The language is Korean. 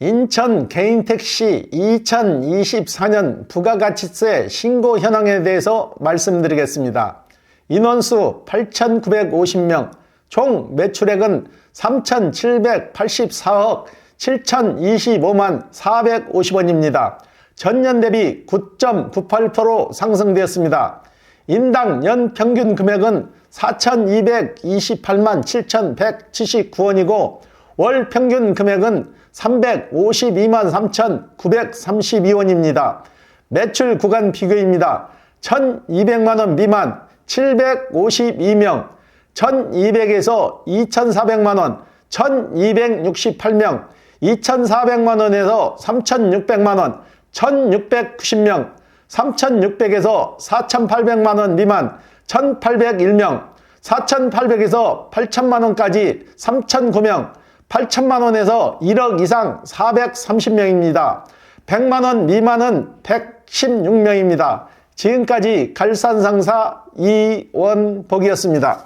인천 개인택시 2024년 부가가치세 신고 현황에 대해서 말씀드리겠습니다. 인원수 8,950명, 총 매출액은 3,784억 7,025만 450원입니다. 전년 대비 9.98% 상승되었습니다. 인당 연 평균 금액은 4,228만 7,179원이고 월 평균 금액은 352만 3,932원입니다. 매출 구간 비교입니다. 1,200만 원 미만 752명, 1,200에서 2,400만 원, 1,268명, 2,400만 원에서 3,600만 원, 1,690명, 3,600에서 4,800만 원 미만 1,801명, 4,800에서 8,000만 원까지 3,009명, 8,000만원에서 1억 이상 430명입니다. 100만 원 미만은 116명입니다. 지금까지 갈산상사 이원복이었습니다.